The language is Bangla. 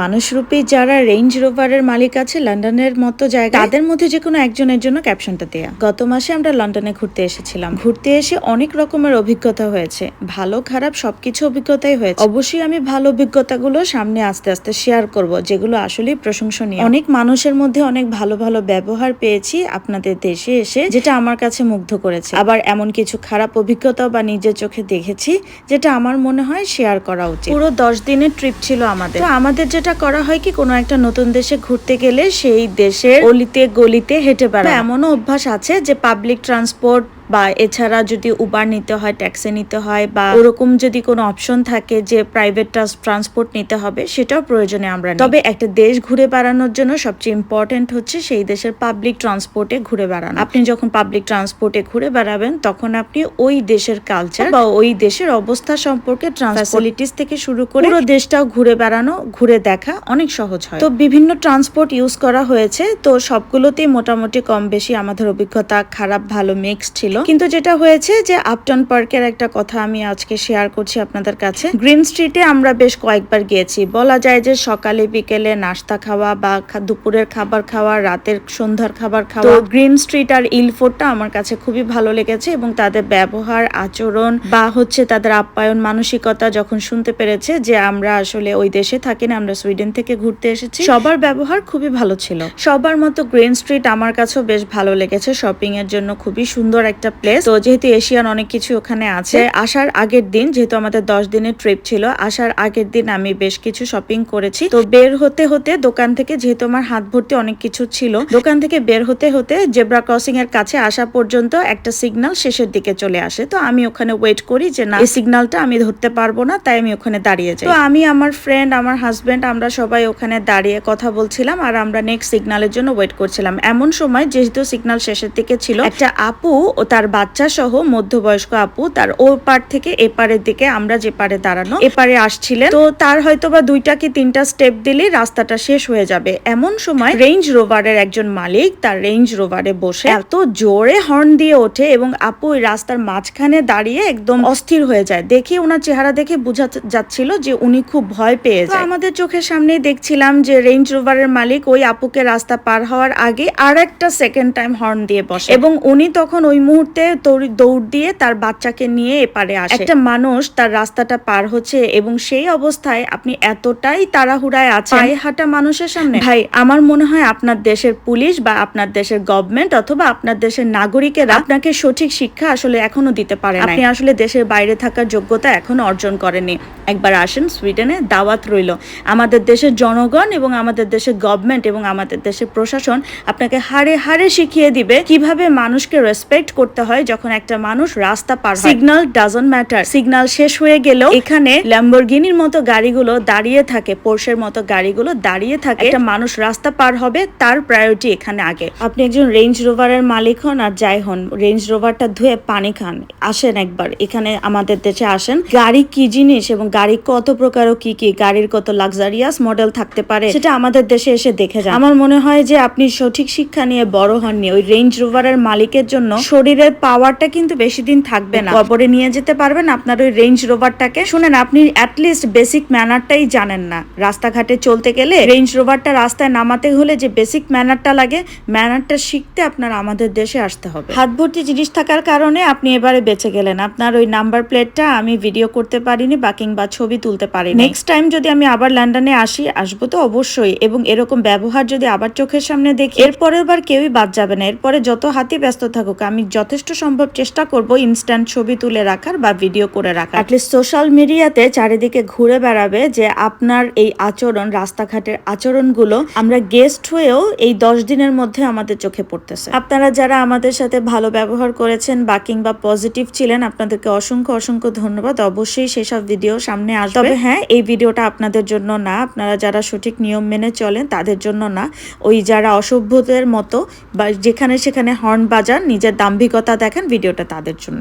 মানুষরূপী যারা রেঞ্জ রোভারের মালিক আছে লন্ডনের মতো জায়গা তাদের মধ্যে যে কোনো একজনের জন্য ক্যাপশনটা দেয়া। গত মাসে আমরা লন্ডনে ঘুরতে এসেছিলাম। ঘুরতে এসে অনেক রকমের অভিজ্ঞতা হয়েছে। ভালো, খারাপ সবকিছু অভিজ্ঞতাই হয়েছে। অবশ্যই আমি ভালো অভিজ্ঞতাগুলো সামনে আস্তে আস্তে শেয়ার করব, যেগুলো আসলেই প্রশংসনীয়। অনেক মানুষের মধ্যে অনেক ভালো ভালো ব্যবহার পেয়েছি আপনাদের দেশে এসে, যেটা আমার কাছে মুগ্ধ করেছে। আবার এমন কিছু খারাপ অভিজ্ঞতা বা নিজের চোখে দেখেছি, যেটা আমার মনে হয় শেয়ার করা উচিত। পুরো দশ দিনের ট্রিপ ছিল আমাদের। আমাদের যেটা করা হয় কি কোনো একটা নতুন দেশে ঘুরতে গেলে সেই দেশের অলিতে গলিতে হেঁটে বেড়া এমনও অভ্যাস আছে যে পাবলিক ট্রান্সপোর্ট বা এছাড়া যদি উবার নিতে হয় ট্যাক্সি নিতে হয় বা ওরকম যদি কোনো অপশন থাকে যে প্রাইভেট ট্রান্সপোর্ট নিতে হবে, সেটাও প্রয়োজনে আমরা তবে একটা দেশ ঘুরে বেড়ানোর জন্য সবচেয়ে ইম্পর্টেন্ট হচ্ছে সেই দেশের পাবলিক ট্রান্সপোর্টে ঘুরে বেড়ানো। আপনি যখন পাবলিক ট্রান্সপোর্টে ঘুরে বেড়াবেন, তখন আপনি ওই দেশের কালচার বা ওই দেশের অবস্থা সম্পর্কে ফ্যাসিলিটিস থেকে শুরু করে পুরো দেশটাও ঘুরে বেড়ানো, ঘুরে দেখা অনেক সহজ হয়। তো বিভিন্ন ট্রান্সপোর্ট ইউজ করা হয়েছে, তো সবগুলোতেই মোটামুটি কম বেশি আমাদের অভিজ্ঞতা খারাপ, ভালো মিক্সড ছিল। কিন্তু যেটা হয়েছে যে আপটন পার্কের একটা কথা আমি আজকে শেয়ার করছি আপনাদের কাছে। গ্রিন স্ট্রিটে আমরা বেশ কয়েকবার গিয়েছি। বলা যায় যে সকালে বিকেলে নাস্তা খাওয়া বা দুপুরের খাবার খাওয়া রাতের সন্ধ্যার খাবার খাওয়া গ্রিন স্ট্রিট আর ইলফোর্টটা আমার কাছে খুবই ভালো লেগেছে এবং তাদের ব্যবহার আচরণ বা হচ্ছে তাদের আপ্যায়ন মানসিকতা যখন শুনতে পেরেছে যে আমরা আসলে ওই দেশে থাকি না আমরা সুইডেন থেকে ঘুরতে এসেছি সবার ব্যবহার খুবই ভালো ছিল। সবার মতো গ্রিন স্ট্রিট আমার কাছেও বেশ ভালো লেগেছে। শপিং এর জন্য খুবই সুন্দর একটা প্লেস তো যেহেতু এশিয়ান অনেক কিছু ওখানে আছে, আসার আগের দিন, যেহেতু আমাদের দশ দিনের ট্রিপ ছিল, আসার আগের দিন আমি বেশ কিছু শপিং করেছি। তো বের হতে হতে দোকান থেকে, যেহেতু আমার হাত ভর্তি অনেক কিছু ছিল, দোকান থেকে বের হতে হতে জেব্রা ক্রসিং এর কাছে আসা পর্যন্ত একটা সিগন্যাল শেষের দিকে চলে আসে। তো আমি ওখানে ওয়েট করি যে না, এই সিগন্যালটা আমি ধরতে পারব না, তাই আমি ওখানে দাঁড়িয়ে যাই। তো আমি, আমার ফ্রেন্ড আমার হাজবেন্ড আমরা সবাই ওখানে দাঁড়িয়ে কথা বলছিলাম আর আমরা নেক্সট সিগন্যালের জন্য ওয়েট করছিলাম। এমন সময় যেহেতু সিগন্যাল শেষের দিকে ছিল, একটা আপু ও তার বাচ্চা সহ মধ্যবয়স্ক আপু তার ও পার থেকে এপারের দিকে আমরা যে পারে দাঁড়ানো এপারে আসছিলেন। তো তার হয়তো বা দুইটা কি তিনটা স্টেপ দিলেই রাস্তাটা শেষ হয়ে যাবে। এমন সময় রেঞ্জ রোভারের একজন মালিক তার রেঞ্জ রোভারে বসে এত জোরে হর্ন দিয়ে ওঠে এবং আপু ওই রাস্তার মাঝখানে দাঁড়িয়ে একদম অস্থির হয়ে যায়। দেখে ওনার চেহারা দেখে বোঝা যাচ্ছিল যে উনি খুব ভয় পেয়ে যায়। আমাদের চোখের সামনেই দেখছিলাম যে রেঞ্জ রোভারের মালিক ওই আপুকে রাস্তা পার হওয়ার আগে আর একটা সেকেন্ড টাইম হর্ন দিয়ে বসে। এবং উনি তখন ওই মুহূর্তে দৌড়- দৌড় দিয়ে তার বাচ্চাকে নিয়ে এপারে আসে। একটা মানুষ তার রাস্তাটা পার হচ্ছে এবং সেই অবস্থায় আপনি এতটাই তাড়াহুড়ায় আছেন। পায়ে হাঁটা মানুষের সামনে। ভাই আমার মনে হয় আপনার দেশের পুলিশ বা আপনার দেশের গভর্নমেন্ট অথবা আপনার দেশের নাগরিকেরা আপনাকে সঠিক শিক্ষা আসলে এখনও দিতে পারে না আপনি আসলে দেশের বাইরে থাকার যোগ্যতা এখনও অর্জন করেনি একবার আসেন সুইডেনে দাওয়াত রইল। আমাদের দেশের জনগণ এবং আমাদের দেশের গভর্নমেন্ট এবং আমাদের দেশের প্রশাসন আপনাকে হারে হারে শিখিয়ে দিবে কীভাবে মানুষকে রেসপেক্ট করতে হয় যখন একটা মানুষ রাস্তা পার সিগন্যাল ডাজন্ট ম্যাটার সিগন্যাল শেষ হয়ে গেলেও এখানে ল্যাম্বরগিনির মতো গাড়িগুলো দাঁড়িয়ে থাকে পোর্শের মতো গাড়িগুলো দাঁড়িয়ে থাকে। একটা মানুষ রাস্তা পার হবে তার প্রায়োরিটি এখানে আগে। আপনি একজন রেঞ্জ রোভারের মালিক হন আর যাই হন রেঞ্জ রোভারটা ধুয়ে পানি খান। আসেন একবার এখানে আমাদের দেশে আসেন। গাড়ি কি জিনিস এবং গাড়ি কত প্রকার ও কি কি? গাড়ির কত লাক্সারিয়াস মডেল থাকতে পারে সেটা আমাদের দেশে এসে দেখে যান। আমার মনে হয় যে আপনি সঠিক শিক্ষা নিয়ে বড় হননি। ওই রেঞ্জ রোভারের মালিকের জন্য শরীরের পাওয়ারটা কিন্তু বেশি দিন থাকবে না। কবরে নিয়ে যেতে পারবেন আপনার ওই রেঞ্জ রোভারটাকে শুনেন, আপনি অ্যাটলিস্ট বেসিক ম্যানারটাই জানেন না। রাস্তাঘাটে চলতে গেলে রেঞ্জ রোভারটা রাস্তায় নামাতে হলে যে বেসিক ম্যানারটা লাগে ম্যানারটা শিখতে আপনার আমাদের দেশে আসতে হবে। হাত ভর্তি জিনিস থাকার কারণে আপনি এবারে বেঁচে গেলেন। আপনার ওই নাম্বার প্লেটটা আমি ভিডিও করতে পারিনি বা কিংবা ছবি তুলতে পারি নেক্সট টাইম যদি আমি আবার লন্ডনে আসি, আসব তো অবশ্যই। এবং এরকম ব্যবহার যদি আবার চোখের সামনে দেখি এরপরের বার কেউই বাদ যাবে না। এরপরে যত হাতি ব্যস্ত থাকুক, আমি যথেষ্ট সম্ভব চেষ্টা করব ইনস্ট্যান্ট ছবি তুলে রাখার বা ভিডিও করে রাখার। অ্যাটলিস্ট সোশ্যাল মিডিয়াতে চারিদিকে ঘুরে বেড়াবে যে আপনার এই আচরণ, রাস্তাঘাটের আচরণগুলো আমরা গেস্ট হয়েও এই দশ দিনের মধ্যে আমাদের চোখে পড়তেছে। আপনারা যারা আমাদের সাথে ভালো ব্যবহার করেছেন বা কিংবা পজিটিভ ছিলেন, আপনাদেরকে অসংখ্য অসংখ্য ধন্যবাদ। অবশ্যই সেসব ভিডিও সামনে আসবে। হ্যাঁ এই ভিডিওটা আপনাদের জন্য না। আপনারা যারা সঠিক নিয়ম মেনে চলেন, তাদের জন্য না। ওই যারা অসভ্যদের মতো বা যেখানে সেখানে হর্ন বাজান, নিজের দাম্ভিকতা দেখেন ভিডিওটা তাদের জন্য।